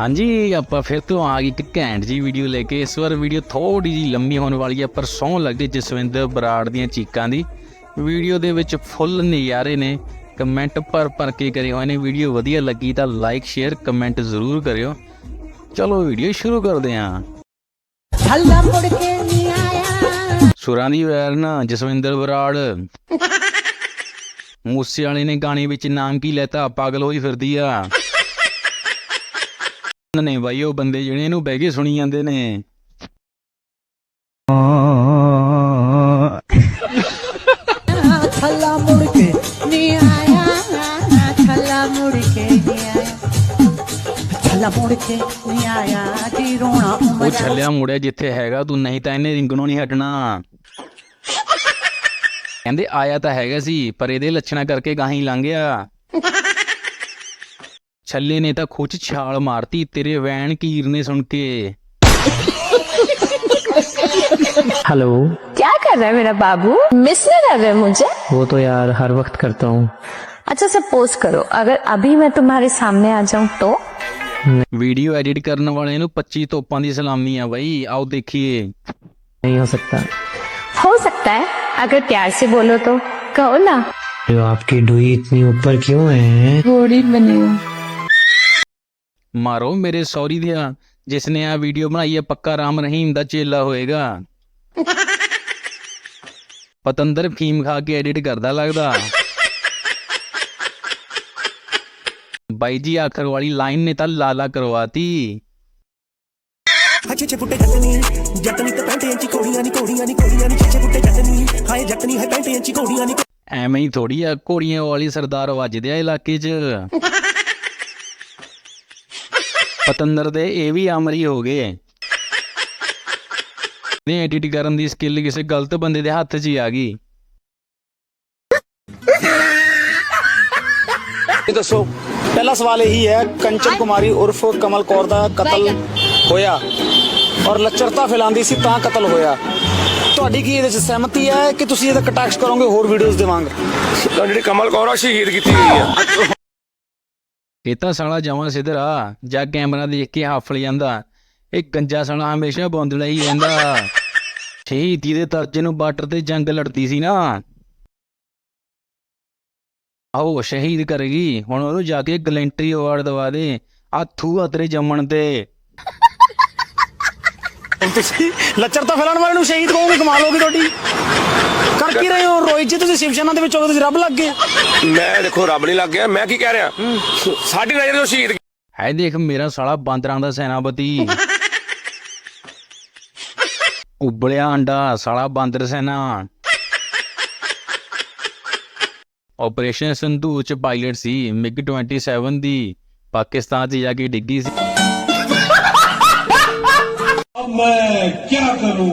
ਹਾਂਜੀ ਆਪਾਂ ਫਿਰ ਤੋਂ ਆ ਗਏ ਇੱਕ ਘੈਂਟ ਜੀ ਵੀਡੀਓ ਲੈ ਕੇ। ਇਸ ਵਾਰ ਵੀਡੀਓ ਥੋੜੀ ਜੀ ਲੰਮੀ ਹੋਣ ਵਾਲੀ ਹੈ ਪਰ ਸੌਂ ਲੱਗਦੀ ਜਸਵਿੰਦਰ ਬਰਾੜ ਦੀਆਂ ਚੀਕਾਂ ਦੀ। ਵੀਡੀਓ ਦੇ ਵਿੱਚ ਫੁੱਲ ਨਜ਼ਾਰੇ ਨੇ। ਕਮੈਂਟ ਭਰ ਭਰ ਕੇ ਕਰੇ ਹੋਏ ਨੇ। ਵੀਡੀਓ ਵਧੀਆ ਲੱਗੀ ਤਾਂ ਲਾਈਕ ਸ਼ੇਅਰ ਕਮੈਂਟ ਜ਼ਰੂਰ ਕਰਿਓ। ਚਲੋ ਵੀਡੀਓ ਸ਼ੁਰੂ ਕਰਦੇ ਹਾਂ। ਹੱਲਾ ਮੁੜ ਕੇ ਨਹੀਂ ਆਇਆ। ਸੁਰਾਂ ਦੀ ਵੈਰ ਨਾ ਜਸਵਿੰਦਰ ਬਰਾੜ। ਮੂਸੇ ਵਾਲੇ ਨੇ ਗਾਣੇ ਵਿੱਚ ਨਾਮ ਕੀ ਲੈਤਾ? ਪਾਗਲ ਹੋਈ ਫਿਰਦੀ ਆ। ਨੇ ਬਾਈ ਉਹ ਬੰਦੇ ਜਿਹੜੇ ਇਹਨੂੰ ਬਹਿ ਕੇ ਸੁਣੀ ਜਾਂਦੇ ਨੇ। ਹੱਲਾ ਮੁੜ ਕੇ ਨਹੀਂ ਆਇਆ ਹੱਲਾ ਮੁੜ ਕੇ ਨਹੀਂ ਆਇਆ। ਹੱਲਾ ਮੁੜ ਕੇ ਨਹੀਂ ਆਇਆ ਜੀ ਰੋਣਾ ਉਹ ਛੱਲਿਆ ਮੁੜਿਆ ਜਿੱਥੇ ਹੈਗਾ ਤੂੰ ਨਹੀਂ ਤਾਂ ਇਹਨੇ ਰਿੰਗਣੋਂ ਨਹੀਂ ਹਟਣਾ। ਕਹਿੰਦੇ ਆਇਆ ਤਾਂ ਹੈਗਾ ਸੀ ਪਰ ਇਹਦੇ ਲੱਛਣਾ ਕਰਕੇ ਗਾਹੀਂ ਲੰਘ ਗਿਆ। ਛੱਲੇ ਨੇ ਤਾਂ ਖੁੱਚ ਛਾਲ ਮਾਰਤੀ ਤੇਰੇ ਵੈਣ ਕੀਰ ਨੇ ਸੁਣ ਕੇ हेलो क्या कर रहा है मेरा बाबू मिस नहीं कर रहे मुझे वो तो यार हर वक्त करता हूँ अच्छा सपोज करो अगर अभी मैं तुम्हारे सामने आ जाऊं तो ਵੀਡੀਓ ਐਡਿਟ ਕਰਨ ਵਾਲੇ ਨੂੰ 25 ਤੋਪਾਂ ਦੀ ਸਲਾਮੀ ਆ ਬਾਈ ਆਓ ਦੇਖੀਏ नहीं हो सकता हो सकता है अगर प्यार से बोलो तो कहो ना जो आपकी डुई इतनी ऊपर क्यों है घोड़ी बनी हूँ ਮਾਰੋ ਮੇਰੇ ਸੌਰੀ ਦਿਆ। ਜਿਸ ਨੇ ਆ ਵੀਡੀਓ ਬਣਾਈ ਹੈ ਪੱਕਾ ਰਾਮ ਰਹੀਮ ਦਾ ਚੇਲਾ ਹੋਏਗਾ। ਪਤੰਦਰ ਫੀਮ ਖਾ ਕੇ ਐਡਿਟ ਕਰਦਾ ਲੱਗਦਾ। ਬਾਈ ਜੀ ਆਖਰ ਵਾਲੀ ਲਾਈਨ ਨੇ ਤਾਂ ਲਾਲਾ ਕਰਵਾਤੀ। ਅੱਛੇ ਛੇ ਫੁੱਟੇ ਜੱਟਨੀ ਜੱਟਨੀ ਤੇ 65 ਇੰਚੀ ਕੋੜੀਆਂ ਨਹੀਂ ਕੋੜੀਆਂ ਨਹੀਂ ਕੋੜੀਆਂ ਨਹੀਂ ਛੇ ਫੁੱਟੇ ਜੱਟਨੀ ਹਾਏ ਜੱਟਨੀ ਹੈ 65 ਇੰਚੀ ਕੋੜੀਆਂ ਨਹੀਂ ਐਵੇਂ ਹੀ ਥੋੜੀ ਆ ਘੋੜੀਆਂ ਵਾਲੀ ਸਰਦਾਰ ਵੱਜਦੇ ਆ ਇਲਾਕੇ 'ਚ। ਪਤੰਦਰ ਦੇ ਇਹ ਵੀ ਅਮਰੀ ਹੋ ਗਏ ਨੇ ਐਡਿਟ ਕਰਨ ਦੀ ਸਕਿੱਲ ਕਿਸੇ ਗਲਤ ਬੰਦੇ ਦੇ ਹੱਥ 'ਚ ਹੀ ਆ ਗਈ। ਇਹ ਦੱਸੋ ਪਹਿਲਾ ਸਵਾਲ ਇਹੀ ਹੈ ਕੰਚਨ ਕੁਮਾਰੀ ਉਰਫ ਕਮਲ ਕੌਰ ਦਾ ਕਤਲ ਹੋਇਆ ਔਰ ਲੱਚਰਤਾ ਫੈਲਾਉਂਦੀ ਸੀ ਤਾਂ ਕਤਲ ਹੋਇਆ। ਤੁਹਾਡੀ ਕੀ ਇਹਦੇ ਵਿੱਚ ਸਹਿਮਤੀ ਹੈ ਕਿ ਤੁਸੀਂ ਇਹਦਾ ਕਟਾਕਸ਼ ਕਰੋਗੇ ਹੋਰ ਵੀਡੀਓਜ਼ ਦੇਵਾਂਗੇ? ਤਾਂ ਜਿਹੜੀ ਕਮਲ ਕੌਰ ਆ ਸ਼ਹੀਦ ਕੀਤੀ ਗਈ ਆ। ਇਹ ਤਾਂ ਸਾਲਾ ਜਮਾਂ ਸਿਧਰਾ ਜਾਂ ਕੈਮਰਾ ਦੇਖ ਕੇ ਹਾਫਲ ਜਾਂਦਾ। ਇਹ ਗੰਜਾ ਸਾਲਾ ਹਮੇਸ਼ਾ ਬੌਂਦਲਾ ਹੀ ਰਹਿੰਦਾ। ਸ਼ਹੀਦੀ ਦੇ ਤਰਜੇ ਨੂੰ ਬਾਰਡਰ ਤੇ ਜੰਗ ਲੜਦੀ ਸੀ ਨਾ। ਆਓ, ਸ਼ਹੀਦ ਕਰੇਗੀ। ਹੁਣ ਉਹਨੂੰ ਜਾ ਕੇ ਗਲੈਂਟਰੀ ਅਵਾਰਡ ਦਵਾ ਦੇ। ਆ ਥੂ ਆ ਜੰਮਣ ਤੇ। ਹੁਣ ਤੁਸੀਂ ਲੱਚਰਤਾ ਫੈਲਾਉਣ ਵਾਲੇ ਨੂੰ ਸ਼ਹੀਦ ਕਹੋਗੇ ਕਮਾਲ ਹੋਗੀ ਤੁਹਾਡੀ। ਕਰ ਕੀ ਰਹੇ ਹੋ? ਰੋਹਿਤ ਜੀ ਤੁਸੀਂ ਸ਼ਿਵਸੈਨਾ ਦੇ ਵਿੱਚ ਹੋ ਤੁਸੀਂ ਰੱਬ ਲੱਗ ਗਏ। ਮੈਂ ਦੇਖੋ ਰੱਬ ਨਹੀਂ ਲੱਗ ਗਿਆ ਮੈਂ ਕੀ ਕਹਿ ਰਿਹਾ? ਸਾਡੀ ਨਜ਼ਰ ਤੋਂ ਸ਼ਹੀਦ ਹੈ ਦੇਖ ਮੇਰਾ ਸਾਲਾ ਬਾਂਦਰਾਂ ਦਾ ਸੈਨਾਪਤੀ। ਉਬਲਿਆ ਅੰਡਾ ਸਾਲਾ ਬਾਂਦਰ ਸੈਨਾ। ਆਪਰੇਸ਼ਨ ਸੰਧੂ ਚ ਪਾਇਲਟ ਸੀ ਮਿਗ 27 ਦੀ। ਪਾਕਿਸਤਾਨ 'ਚ ਜਾ ਕੇ ਡਿੱਗੀ ਸੀ। मैं क्या करूं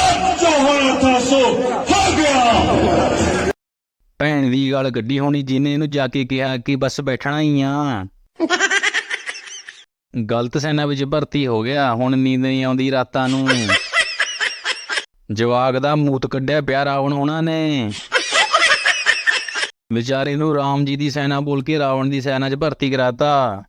अब जो होना था सो हो गया ਭੈਣ ਦੀ ਗੱਲ ਗੱਡੀ ਹੋਣੀ ਜਿਹਨੇ ਇਹਨੂੰ ਜਾ ਕੇ ਕਿਹਾ ਕਿ ਬਸ ਬੈਠਣਾ ਹੀ ਆ ਗਲਤ ਸੈਨਾ ਵਿੱਚ ਭਰਤੀ ਹੋ ਗਿਆ ਹੁਣ ਨੀਂਦ ਨਹੀਂ ਆਉਂਦੀ ਰਾਤਾਂ ਨੂੰ ਜਵਾਗ ਦਾ ਮੂਤ ਕੱਢਿਆ ਪਿਆ ਰਾਵਣ ਉਹਨਾਂ ਨੇ ਵਿਚਾਰੇ ਨੂੰ ਰਾਮ ਜੀ ਦੀ ਸੈਨਾ ਬੋਲ ਕੇ ਰਾਵਣ ਦੀ ਸੈਨਾ 'ਚ ਭਰਤੀ ਕਰਾਤਾ।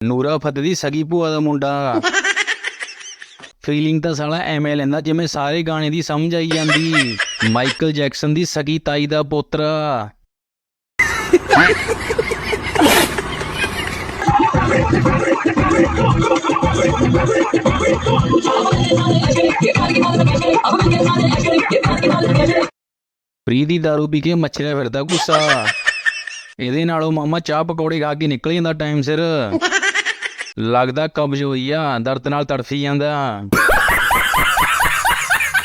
ਨੂਰਾ ਫਤਿਹ ਦੀ ਸਗੀ ਭੂਆ ਦਾ ਮੁੰਡਾ। ਫੀਲਿੰਗ ਤਾਂ ਸਾਲਾ ਐਵੇਂ ਲੈਂਦਾ, ਜਿਵੇਂ ਸਾਰੇ ਗਾਣੇ ਦੀ ਸਮਝ ਆਈ ਜਾਂਦੀ। ਮਾਈਕਲ ਜੈਕਸਨ ਦੀ ਸਗੀ ਤਾਈ ਦਾ ਪੋਤਰਾ। ਫਰੀ ਦੀ ਦਾਰੂ ਪੀ ਕੇ ਮੱਛਰਿਆ ਫਿਰਦਾ ਗੁੱਸਾ। ਇਹਦੇ ਨਾਲੋਂ ਮਾਮਾ ਚਾਹ ਪਕੌੜੇ ਖਾ ਕੇ ਨਿਕਲ ਜਾਂਦਾ ਟਾਈਮ ਸਿਰ। ਲੱਗਦਾ ਕਬਜ਼ ਹੋਈ ਆ ਦਰਦ ਨਾਲ ਤੜਫੀ ਜਾਂਦਾ।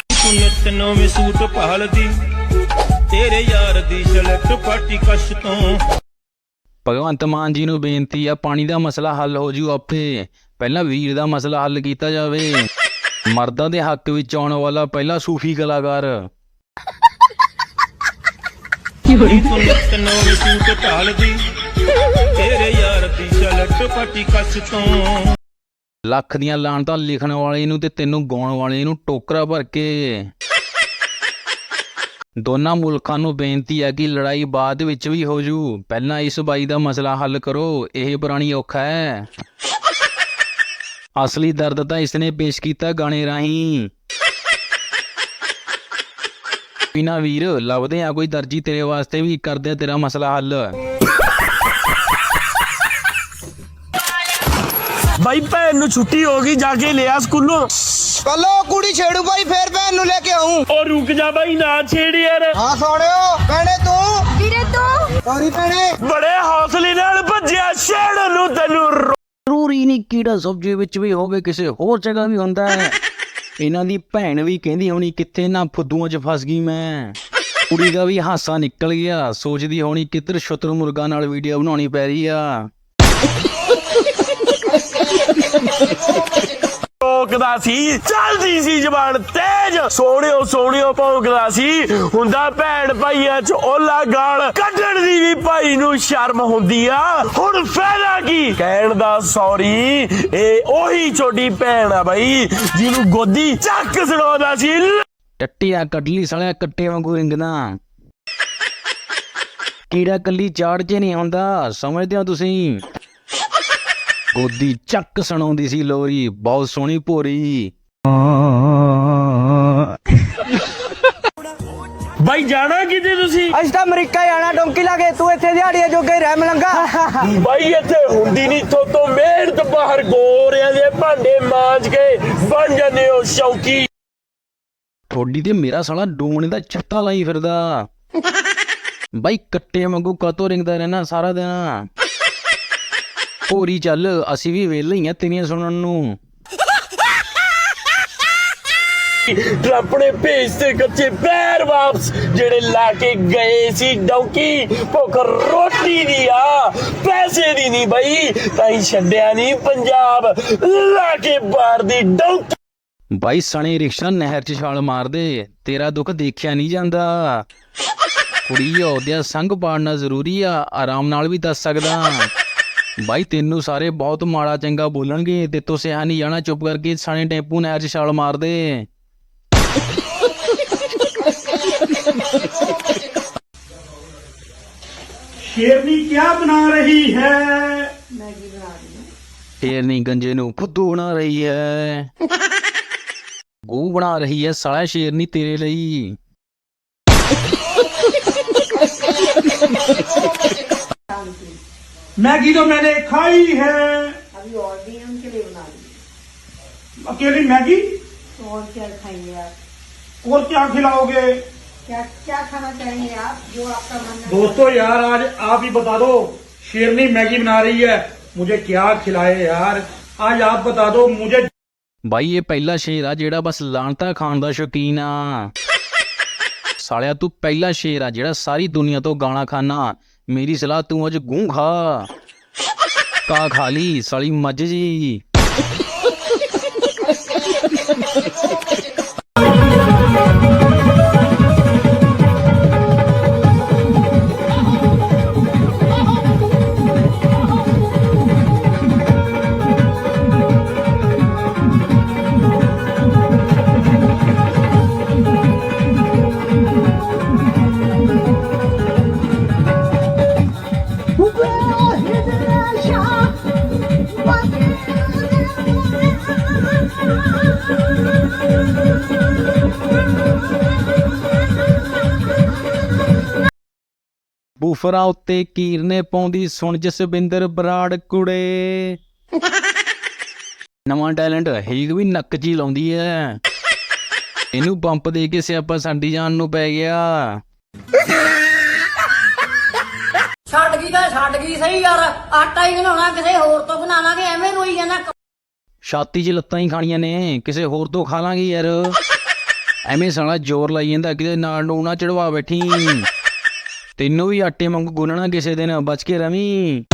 ਤੂੰ ਨਿਤ ਨਵੇਂ ਸੂਟ ਭਾਲਦੀ ਤੇਰੇ ਯਾਰ ਦੀ ਸ਼ਲਟ ਪਾਟੀ ਕਸ਼ ਤੋਂ। ਭਗਵੰਤ ਮਾਨ ਜੀ ਨੂੰ ਬੇਨਤੀ ਆ ਪਾਣੀ ਦਾ ਮਸਲਾ ਹੱਲ ਹੋ ਜੂ ਆਪੇ। ਪਹਿਲਾਂ ਵੀਰ ਦਾ ਮਸਲਾ ਹੱਲ ਕੀਤਾ ਜਾਵੇ। ਮਰਦਾਂ ਦੇ ਹੱਕ ਵਿੱਚ ਆਉਣ ਵਾਲਾ ਪਹਿਲਾ ਸੂਫੀ ਕਲਾਕਾਰ। ਤੂੰ ਨਿਤ ਨਵੇਂ ਸੂਟ ਭਾਲਦੀ ਤੇਰੇ ਯਾਰ ਦੀ ਸ਼ਲਟ ਪਾਟੀ ਕੱਸ ਤੋਂ ਲੱਖ ਦੀਆਂ ਲਾਣਤਾਂ ਲਿਖਣ ਵਾਲੇ ਨੂੰ ਤੇ ਤੈਨੂੰ ਗਾਉਣ ਵਾਲੇ ਨੂੰ ਟੋਕਰਾ ਭਰ ਕੇ। ਦੋਨਾਂ ਮੁਲਕਾਂ ਨੂੰ ਬੇਨਤੀ ਹੈ ਕਿ ਲੜਾਈ ਬਾਅਦ ਵਿੱਚ ਵੀ ਹੋ ਜੂ। ਪਹਿਲਾਂ ਇਸ ਬਾਈ ਦਾ ਮਸਲਾ ਹੱਲ ਕਰੋ, ਇਹ ਪੁਰਾਣੀ ਔਖਾ ਹੈ। ਅਸਲੀ ਦਰਦ ਤਾਂ ਇਸਨੇ ਪੇਸ਼ ਕੀਤਾ ਗਾਣੇ ਰਾਹੀਂ। ਬਿਨਾ ਵੀਰ, ਲੱਭਦੇ ਆ ਕੋਈ ਦਰਜੀ ਤੇਰੇ ਵਾਸਤੇ ਵੀ, ਕਰਦੇ ਤੇਰਾ ਮਸਲਾ ਹੱਲ। ਬਾਈ ਭੈਣ ਨੂੰ ਛੁੱਟੀ ਹੋ ਗਈ ਜਾ ਕੇ ਲਿਆ ਸਕੂਲੋਂ। ਕੱਲੋ ਕੁੜੀ ਛੇੜੂ ਭਾਈ ਫੇਰ ਭੈਣ ਨੂੰ ਲੈ ਕੇ ਆਉਂ ਉਹ ਰੁਕ ਜਾ ਬਾਈ ਨਾ ਛੇੜ ਯਾਰ। ਹਾਂ ਸੋਣਿਓ ਭੈਣੇ ਤੂੰ। ਵੀਰੇ ਤੂੰ? ਸੌਰੀ ਭੈਣੇ। ਬੜੇ ਹੌਸਲੇ ਨਾਲ ਭੱਜਿਆ ਛੇੜ ਨੂੰ ਤੈਨੂੰ ਜ਼ਰੂਰੀ ਨਹੀਂ ਕੀੜਾ ਸਬਜ਼ੀ ਵਿੱਚ ਵੀ ਹੋਵੇ ਕਿਸੇ ਹੋਰ ਜਗ੍ਹਾ ਵੀ ਹੁੰਦਾ ਹੈ। ਇਹਨਾਂ ਦੀ ਭੈਣ ਵੀ ਕਹਿੰਦੀ ਹੋਣੀ ਕਿੱਥੇ ਨਾ ਫੁੱਦੂਆਂ 'ਚ ਫਸ ਗਈ ਮੈਂ। ਕੁੜੀ ਦਾ ਵੀ ਹਾਸਾ ਨਿਕਲ ਗਿਆ। ਸੋਚਦੀ ਹੋਣੀ ਕਿੱਧਰ ਸ਼ਤਰੂ ਮੁਰਗਾ ਨਾਲ ਵੀਡੀਓ ਬਣਾਉਣੀ ਪੈ ਰਹੀ ਆ। ਭੌਂਕਦਾ ਸੀ, ਚੱਲਦੀ ਸੀ ਜ਼ਬਾਨ ਤੇਜ। ਸੋਹਣਿਓ ਸੋਹਣਿਓ ਭੌਂਕਦਾ ਸੀ। ਹੁੰਦਾ ਭੈਣ ਭਾਈਆਂ ਚ ਓਲਾ ਗਾਲ। ਕੱਢਣ ਦੀ ਵੀ ਭਾਈ ਨੂੰ ਸ਼ਰਮ ਹੁੰਦੀ ਆ। ਹੁਣ ਫਾਇਦਾ ਕੀ? ਕਹਿਣ ਦਾ ਸੌਰੀ, ਇਹ ਉਹੀ ਛੋਟੀ ਭੈਣ ਆ ਬਾਈ, ਜਿਹਨੂੰ ਗੋਦੀ ਚੱਕ ਸੁਣਾਉਂਦਾ ਸੀ। ਟੱਟਿਆ ਕੱਢਲੀ ਸਾਲਿਆ, ਕੱਟੇ ਵਾਂਗੂ ਰਿੰਗਦਾ ਕੀੜਾ ਕੱਲੀ ਚਾੜ 'ਚ ਨਹੀਂ ਆਉਂਦਾ, ਸਮਝਦੇ ਹੋ ਤੁਸੀਂ? ਗੋਦੀ ਚੱਕ ਸੁਣਾਉਂਦੀ ਸੀ ਲੋਰੀ ਬਹੁਤ ਸੋਹਣੀ ਭੋਰੀ। ਬਾਈ ਜਾਣਾ ਕਿਤੇ ਤੁਸੀਂ? ਅੱਜ ਤਾਂ ਅਮਰੀਕਾ ਜਾਣਾ ਡੋਂਕੀ ਲਾ ਕੇ ਤੂੰ ਇੱਥੇ ਦਿਹਾੜੀਆਂ ਜੋਗੇ ਰਹਿ ਮਲੰਗਾ। ਬਾਈ ਇੱਥੇ ਹੁੰਦੀ ਨਹੀਂ ਥੋਤੋਂ ਮਿਹਨਤ ਬਾਹਰ ਗੋਰਿਆਂ ਦੇ ਭਾਂਡੇ ਮਾਂਜ ਕੇ ਬਣ ਜਾਂਦੇ ਹੋ ਸ਼ੌਕੀ। ਥੋੜੀ ਤੇ ਮੇਰਾ ਸਾਲਾ ਡੂਮਣੇ ਦਾ ਛੱਤਾ ਲਾਈ ਫਿਰਦਾ। ਬਾਈ ਕੱਟੇ ਵਾਂਗੂ ਕਾਤੋਂ ਰਿੰਗਦਾ ਰਹਿਣਾ ਸਾਰਾ ਦਿਨ। ਹੋਰੀ ਚੱਲ ਅਸੀਂ ਵੀ ਵੇਲੇ ਹੀ ਆ ਤੇਰੀਆਂ ਸੁਣਨ ਨੂੰ। ਟਰੰਪ ਨੇ ਭੇਜਤੇ ਕੱਚੇ ਪੈਰ ਵਾਪਸ ਜਿਹੜੇ ਲਾ ਕੇ ਗਏ ਸੀ ਡੌਂਕੀ ਭੁੱਖ ਰੋਟੀ ਦੀ ਆ ਪੈਸੇ ਦੀ ਨਹੀਂ ਬਈ ਤਾਂ ਹੀ ਛੱਡਿਆ ਨਹੀਂ ਪੰਜਾਬ ਲਾ ਕੇ ਬਾਹਰ ਦੀ ਡੌਂਕੀ। ਬਾਈ ਸਣੇ ਰਿਕਸ਼ਾ ਨਹਿਰ 'ਚ ਛਾਲ ਮਾਰਦੇ ਤੇਰਾ ਦੁੱਖ ਦੇਖਿਆ ਨਹੀਂ ਜਾਂਦਾ। ਕੁੜੀ ਉਹਦਿਆ ਸੰਗ ਪਾੜਨਾ ਜ਼ਰੂਰੀ ਆ ਆਰਾਮ ਨਾਲ ਵੀ ਦੱਸ ਸਕਦਾ। ਬਾਈ ਤੈਨੂੰ ਸਾਰੇ ਬਹੁਤ ਮਾੜਾ ਚੰਗਾ ਬੋਲਣਗੇ ਤੇ ਤੋ ਸਿਆ ਨਹੀਂ ਜਾਣਾ ਚੁੱਪ ਕਰਕੇ ਸਣੇ ਟੈਂਪੂ ਨਹਿਰ 'ਚ ਛਾਲ ਮਾਰਦੇ शेरनी क्या बना रही है ਸ਼ੇਰਨੀ ਗੰਜੇ ਨੂੰ ਫੁੱਦੂ ਬਣਾ ਰਹੀ ਹੈ ਗੂ ਬਣਾ ਰਹੀ ਹੈ ਸਾਲਾ ਸ਼ੇਰਨੀ ਤੇਰੇ ਲਈ मैगी तो मैंने खाई है अभी और भी है उनके लिए बना ली अकेली मैगी और क्या खाएंगे आप और क्या खिलाओगे क्या क्या खाना चाहेंगे आप जो आपका मन है दोस्तों यार आज आप ही बता दो शेरनी मैगी बना रही है मुझे क्या खिलाए यार आज आप बता दो मुझे ਬਾਈ ਇਹ ਪਹਿਲਾ ਸ਼ੇਰ ਆ ਜਿਹੜਾ ਬਸ ਲਾਣਤਾ ਖਾਣ ਦਾ ਸ਼ੌਕੀਨ ਆ ਸਾਲਿਆ ਤੂੰ ਪਹਿਲਾ ਸ਼ੇਰ ਆ ਜਿਹੜਾ ਸਾਰੀ ਦੁਨੀਆ ਤੋਂ ਗਾਣਾ ਖਾਨਾ ਮੇਰੀ ਸਲਾਹ ਤੂੰ ਅੱਜ ਗੂੰ ਖਾ। ਕਾ ਖਾ ਲਈ ਸਾਲੀ ਮੱਝ ਜੀ। ਬੂਫਰਾਂ ਉੱਤੇ ਕੀਰ ਨੇ ਪਾਉਂਦੀ ਸੁਣ ਜਸਵਿੰਦਰ ਬਰਾੜ ਕੁੜੇ। ਨਵਾਂ ਟੈਲੈਂਟ ਹੀਗ ਵੀ ਨੱਕ 'ਚ ਹੀ ਲਾਉਂਦੀ ਐ ਇਹਨੂੰ ਪੰਪ ਦੇ ਕੇ ਸਿਆਪਾ ਸਾਡੀ ਜਾਨ ਨੂੰ ਪੈ ਗਿਆ। ਛੱਡ ਗਈ ਤਾਂ ਛੱਡ ਗਈ ਸਹੀ ਯਾਰ ਆਟਾ ਹੀ ਬਣਾਉਣਾ ਕਿਸੇ ਹੋਰ ਤੋਂ ਬਣਾ ਲਾਂਗੇ ਐਵੇਂ ਰੋਈ ਜਾਂਦਾ। ਛਾਤੀ 'ਚ ਲੱਤਾਂ ਹੀ ਖਾਣੀਆਂ ਨੇ ਕਿਸੇ ਹੋਰ ਤੋਂ ਖਾ ਲਾਂਗੇ ਯਾਰ। ਐਵੇਂ ਸਾਲਾ ਜ਼ੋਰ ਲਾਈ ਜਾਂਦਾ ਕਿਤੇ ਨਾਲ ਨੂੰ ਨਾ ਚੜਵਾ ਬੈਠੀ। ਤੈਨੂੰ ਵੀ ਆਟੇ ਵਾਂਗੂ ਗੁੰਨਣਾ ਕਿਸੇ ਦਿਨ ਬਚ ਕੇ ਰਵੀ।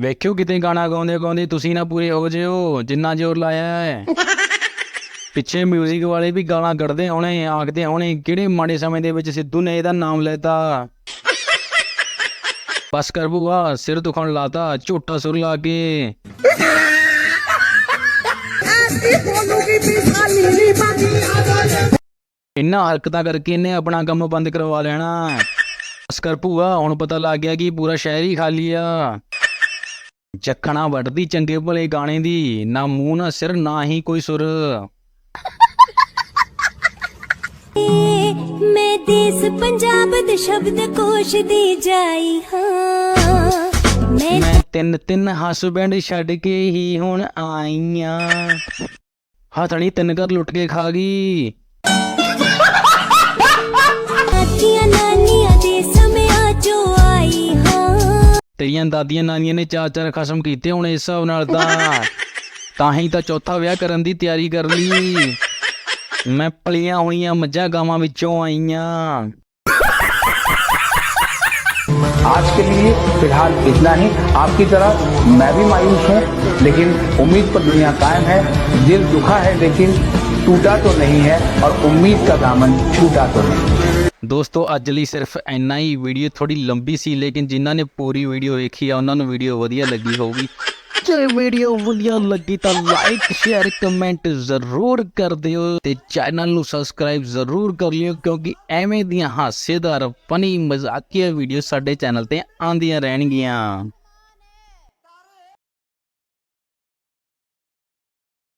ਵੇਖਿਓ ਕਿਤੇ ਗਾਣਾ ਗਾਉਂਦੇ ਗਾਉਂਦੇ ਤੁਸੀਂ ਨਾ ਪੂਰੇ ਹੋ ਜਿਓ ਜਿੰਨਾ ਜ਼ੋਰ ਲਾਇਆ ਹੈ। ਪਿੱਛੇ 뮤직 ਵਾਲੇ ਵੀ ਗਾਣਾ ਕੱਢਦੇ ਆਉਣੇ ਆਖਦੇ ਆਉਣੇ ਕਿਹੜੇ ਮਾੜੇ ਸਮੇਂ ਦੇ ਵਿੱਚ ਸਿੱਧੂ ਨੇ ਇਹਦਾ ਨਾਮ ਲੈਤਾ? ਬਸ ਕਰ ਬੂਆ ਸਿਰ ਦੁਖਣ ਲਾਤਾ ਝੋਟਾ ਸੁਰ ਲਾ ਕੇ ਇੰਨਾ ਹਰਕਤਾਂ ਕਰਕੇ ਇਹਨੇ ਆਪਣਾ ਕੰਮ ਬੰਦ ਕਰਵਾ ਲੈਣਾ ਬਸ ਕਰ ਭੂਆ ਹੁਣ ਪਤਾ ਲੱਗ ਗਿਆ ਕਿ ਪੂਰਾ ਸ਼ਹਿਰ ਹੀ ਖਾਲੀ ਆ ਜੱਖਣਾ ਵੱਢਦੀ ਚੰਗੇ ਭਲੇ ਗਾਣੇ ਦੀ ਨਾ ਮੂੰਹ ਨਾ ਸਿਰ ਨਾ ਹੀ ਕੋਈ ਸੁਰ ਮੈਂ ਦੇਸ ਪੰਜਾਬ ਦੇ ਸ਼ਬਦ ਕੋਸ਼ ਦੀ ਜਾਈ ਹਾਂ। ਮੈਂ ਮੈਂ ਤਿੰਨ ਤਿੰਨ ਹਸਬੈਂਡ ਛੱਡ ਕੇ ਹੀ ਹੁਣ ਆਈਆਂ। ਹਥਣੀ ਤਿੰਨ ਘਰ ਲੁੱਟ ਕੇ ਖਾ ਗਈ। ਦਾਦੀਆਂ ਨਾਨੀਆਂ ਦੇ ਸਮਿਆਂ ਚੋਂ ਆਈ ਹਾਂ। ਤੇਰੀਆਂ ਦਾਦੀਆਂ ਨਾਨੀਆਂ ਨੇ ਚਾਰ ਚਾਰ ਖਸਮ ਕੀਤੇ ਹੁਣ ਇਸ ਹਿਸਾਬ ਨਾਲ ਤਾਂ। ਤਾਂ ਹੀ ਤਾਂ ਚੌਥਾ ਵਿਆਹ ਕਰਨ ਦੀ ਤਿਆਰੀ ਕਰ ਲਈ। ਮੈਂ ਪਲੀਆਂ ਹੋਈਆਂ ਮੱਝਾਂ ਗਾਵਾਂ ਵਿੱਚੋਂ ਆਈਆਂ आज के लिए फिलहाल इतना ही आपकी तरह मैं भी मायूस हूँ लेकिन उम्मीद पर दुनिया कायम है दिल दुखा है लेकिन टूटा तो नहीं है और उम्मीद का दामन छूटा तो नहीं ਦੋਸਤੋ ਅੱਜ ਲਈ ਸਿਰਫ ਇੰਨਾ ਹੀ ਵੀਡੀਓ ਥੋੜੀ ਲੰਬੀ ਸੀ ਲੇਕਿਨ ਜਿਨ੍ਹਾਂ ਨੇ ਪੂਰੀ ਵੀਡੀਓ ਵੇਖੀ ਆ ਉਹਨਾਂ ਨੂੰ ਵੀਡੀਓ ਵਧੀਆ ਲੱਗੀ ਹੋਊਗੀ ਜੇ ਵੀਡੀਓ ਵਧੀਆ ਲੱਗੀ ਤਾਂ ਲਾਈਕ ਸ਼ੇਅਰ ਕਮੈਂਟ ਜ਼ਰੂਰ ਕਰ ਦਿਓ ਤੇ ਚੈਨਲ ਨੂੰ ਸਬਸਕ੍ਰਾਈਬ ਜ਼ਰੂਰ ਕਰ ਲਿਓ ਕਿਉਂਕਿ ਐਵੇਂ ਦੀਆਂ ਹਾਸੇਦਾਰ ਫਨੀ ਮਜ਼ਾਕੀਆ ਵੀਡੀਓ ਸਾਡੇ ਚੈਨਲ ਤੇ ਆਉਂਦੀਆਂ ਰਹਿਣਗੀਆਂ।